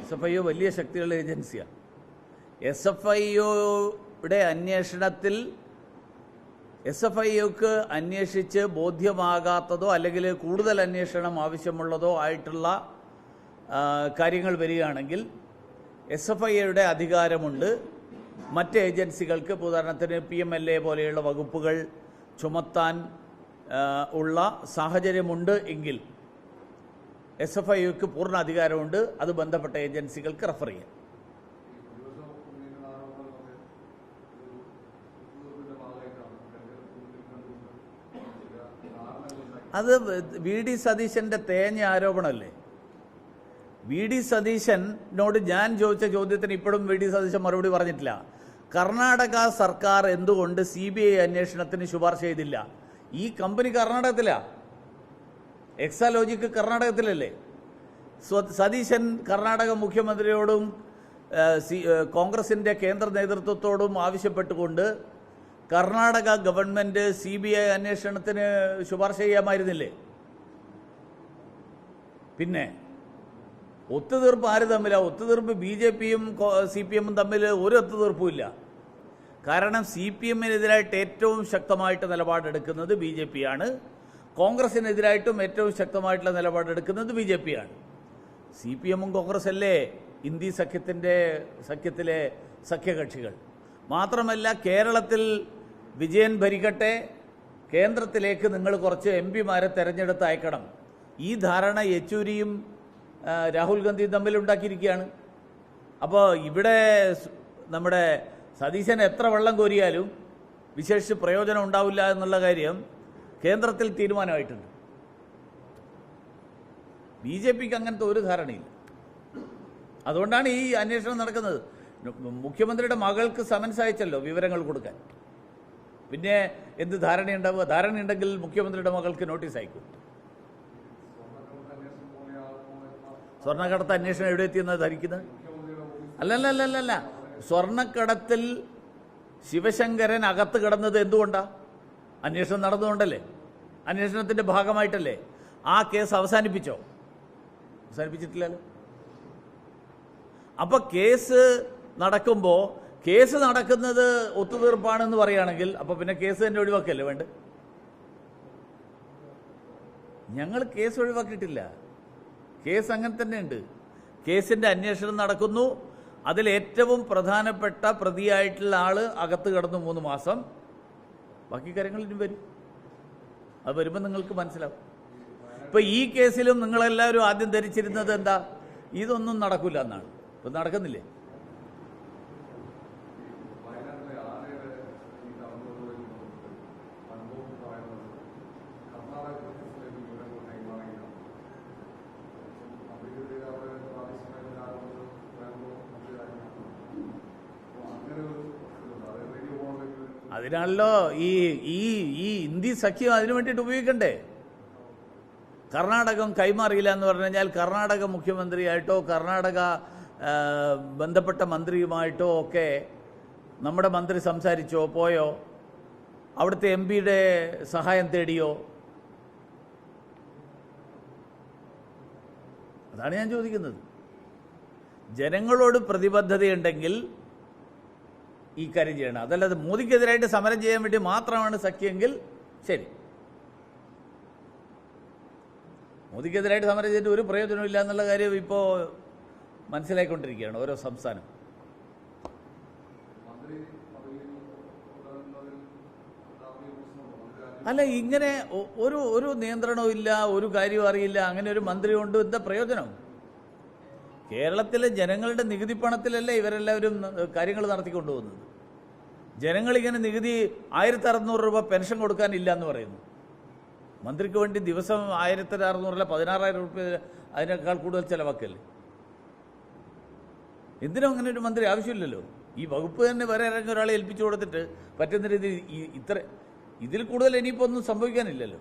S F I O വലിയ ശക്തിയുള്ള ഏജൻസിയാണ് എസ് എഫ് ഐ ഒയുടെ അന്വേഷണത്തിൽ എസ് എഫ് ഐ ഒക്ക് അന്വേഷിച്ച് ബോധ്യമാകാത്തതോ അല്ലെങ്കിൽ കൂടുതൽ അന്വേഷണം ആവശ്യമുള്ളതോ ആയിട്ടുള്ള കാര്യങ്ങൾ വരികയാണെങ്കിൽ എസ് എഫ് ഐ ഒയുടെ അധികാരമുണ്ട്. മറ്റ് ഏജൻസികൾക്ക് ഇപ്പോൾ ഉദാഹരണത്തിന് പി എം എൽ എ പോലെയുള്ള വകുപ്പുകൾ ചുമത്താൻ ഉള്ള സാഹചര്യമുണ്ട് എങ്കിൽ എസ് എഫ് ഐ ഒക്ക് പൂർണ അധികാരമുണ്ട്. അത് ബന്ധപ്പെട്ട ഏജൻസികൾക്ക് റെഫർ ചെയ്യാം. അത് വി ഡി സതീശന്റെ തേഞ്ഞ ആരോപണമല്ലേ? വി ഡി സതീശനോട് ഞാൻ ചോദിച്ച ചോദ്യത്തിന് ഇപ്പോഴും വി ഡി സതീശൻ മറുപടി പറഞ്ഞിട്ടില്ല. കർണാടക സർക്കാർ എന്തുകൊണ്ട് സി ബി ഐ അന്വേഷണത്തിന് ശുപാർശ ചെയ്തില്ല? ഈ കമ്പനി കർണാടകത്തിലാ. എക്സാലോജിക്ക് കർണാടകത്തിലല്ലേ? സതീശൻ കർണാടക മുഖ്യമന്ത്രിയോടും കോൺഗ്രസിന്റെ കേന്ദ്ര നേതൃത്വത്തോടും ആവശ്യപ്പെട്ടുകൊണ്ട് Karnataka government C B I അന്വേഷണത്തിന് ശുപാർശ ചെയ്യാമായിരുന്നില്ലേ? പിന്നെ ഒത്തുതീർപ്പ് ആര് തമ്മിലാണ് ഒത്തുതീർപ്പ് ബി ജെ പിയും സി പി എമ്മും തമ്മിൽ ഒരു ഒത്തുതീർപ്പും ഇല്ല. കാരണം സി പി എമ്മിനെതിരായിട്ട് ഏറ്റവും ശക്തമായിട്ട് നിലപാടെടുക്കുന്നത് ബി ജെ പി ആണ്. കോൺഗ്രസിനെതിരായിട്ടും ഏറ്റവും ശക്തമായിട്ടുള്ള നിലപാടെടുക്കുന്നത് ബി ജെ പി ആണ് സി പി എമ്മും കോൺഗ്രസ് അല്ലേ ഇന്ത്യ സഖ്യത്തിന്റെ സഖ്യത്തിലെ സഖ്യകക്ഷികൾ. മാത്രമല്ല കേരളത്തിൽ വിജയൻ ഭരിക്കട്ടെ കേന്ദ്രത്തിലേക്ക് നിങ്ങൾ കുറച്ച് എം പിമാരെ തെരഞ്ഞെടുത്ത് അയക്കണം ഈ ധാരണ യെച്ചൂരിയും രാഹുൽ ഗാന്ധിയും തമ്മിൽ ഉണ്ടാക്കിയിരിക്കുകയാണ്. അപ്പോൾ ഇവിടെ നമ്മുടെ സതീശൻ എത്ര വെള്ളം കോരിയാലും വിശേഷിച്ച് പ്രയോജനം ഉണ്ടാവില്ല എന്നുള്ള കാര്യം കേന്ദ്രത്തിൽ തീരുമാനമായിട്ടുണ്ട്. ബി ജെ പിക്ക് അങ്ങനത്തെ ഒരു ധാരണയില്ല. അതുകൊണ്ടാണ് ഈ അന്വേഷണം നടക്കുന്നത്. മുഖ്യമന്ത്രിയുടെ മകൾക്ക് സമൻസ് അയച്ചല്ലോ വിവരങ്ങൾ കൊടുക്കാൻ. പിന്നെ എന്ത് ധാരണയുണ്ടാവുക? ധാരണയുണ്ടെങ്കിൽ മുഖ്യമന്ത്രിയുടെ മകൾക്ക് നോട്ടീസ് അയക്കും. സ്വർണക്കടത്ത് അന്വേഷണം എവിടെ എത്തിയെന്നാണ് ധരിക്കുന്നത് അല്ലല്ല അല്ലല്ല അല്ല സ്വർണക്കടത്തിൽ ശിവശങ്കരൻ അകത്ത് കിടന്നത് എന്തുകൊണ്ടാ? അന്വേഷണം നടന്നുകൊണ്ടല്ലേ? അന്വേഷണത്തിന്റെ ഭാഗമായിട്ടല്ലേ? ആ കേസ് അവസാനിപ്പിച്ചോ? അവസാനിപ്പിച്ചിട്ടില്ലല്ലോ. അപ്പോൾ കേസ് നടക്കുമ്പോൾ കേസ് നടക്കുന്നത് ഒത്തുതീർപ്പാണെന്ന് പറയുകയാണെങ്കിൽ അപ്പോൾ പിന്നെ കേസ് തന്നെ ഒഴിവാക്കല്ലേ വേണ്ട? ഞങ്ങൾ കേസ് ഒഴിവാക്കിയിട്ടില്ല. കേസ് അങ്ങനെ തന്നെ ഉണ്ട് കേസിന്റെ അന്വേഷണം നടക്കുന്നു. അതിൽ ഏറ്റവും പ്രധാനപ്പെട്ട പ്രതിയായിട്ടുള്ള ആൾ അകത്ത് കിടന്നു മൂന്ന് മാസം. ബാക്കി കാര്യങ്ങൾ ഇനി വരും. അത് വരുമ്പോൾ നിങ്ങൾക്ക് മനസ്സിലാവും. ഇപ്പൊ ഈ കേസിലും നിങ്ങളെല്ലാവരും ആദ്യം ധരിച്ചിരുന്നത് എന്താ? ഇതൊന്നും നടക്കില്ല എന്നാണ്. ഇപ്പൊ നടക്കുന്നില്ലേ? അതിനാണല്ലോ ഈ ഈ ഈ ഇന്ത്യ സഖ്യം അതിനു വേണ്ടിയിട്ട് ഉപയോഗിക്കണ്ടേ? കർണാടകം കൈമാറിയില്ല എന്ന് പറഞ്ഞു കഴിഞ്ഞാൽ കർണാടക മുഖ്യമന്ത്രിയായിട്ടോ കർണാടക ബന്ധപ്പെട്ട മന്ത്രിയുമായിട്ടോ ഒക്കെ നമ്മുടെ മന്ത്രി സംസാരിച്ചോ പോയോ? അവിടുത്തെ എം പിയുടെ സഹായം തേടിയോ? അതാണ് ഞാൻ ചോദിക്കുന്നത്. ജനങ്ങളോട് പ്രതിബദ്ധതയുണ്ടെങ്കിൽ ഈ കാര്യം ചെയ്യണം. അതല്ലാതെ മോദിക്കെതിരായിട്ട് സമരം ചെയ്യാൻ വേണ്ടി മാത്രമാണ് സഖ്യമെങ്കിൽ ശരി. മോദിക്കെതിരായിട്ട് സമരം ചെയ്തിട്ട് ഒരു പ്രയോജനമില്ല എന്നുള്ള കാര്യം ഇപ്പോൾ മനസ്സിലായിക്കൊണ്ടിരിക്കുകയാണ് ഓരോ സംസ്ഥാനം. അല്ല ഇങ്ങനെ ഒരു ഒരു നിയന്ത്രണവും ഇല്ല ഒരു കാര്യവും അറിയില്ല അങ്ങനെ ഒരു മന്ത്രി കൊണ്ട് എന്താ പ്രയോജനം? കേരളത്തിലെ ജനങ്ങളുടെ നികുതി പണത്തിലല്ലേ ഇവരെല്ലാവരും കാര്യങ്ങൾ നടത്തിക്കൊണ്ടുപോകുന്നത്? ജനങ്ങളിങ്ങനെ നികുതി ആയിരത്തി അറുന്നൂറ് രൂപ പെൻഷൻ കൊടുക്കാനില്ല എന്ന് പറയുന്നു. മന്ത്രിക്ക് വേണ്ടി ദിവസം ആയിരത്തി അറുന്നൂറിലെ പതിനാറായിരം രൂപ അതിനേക്കാൾ കൂടുതൽ ചിലവാക്കല്ലേ? എന്തിനും അങ്ങനെ ഒരു മന്ത്രി ആവശ്യമില്ലല്ലോ. ഈ വകുപ്പ് തന്നെ വേറെ ഇറങ്ങി ഒരാളെ ഏൽപ്പിച്ചു കൊടുത്തിട്ട് പറ്റുന്ന രീതിയിൽ ഇത്ര ഇതിൽ കൂടുതൽ ഇനിയിപ്പോൾ ഒന്നും സംഭവിക്കാനില്ലല്ലോ.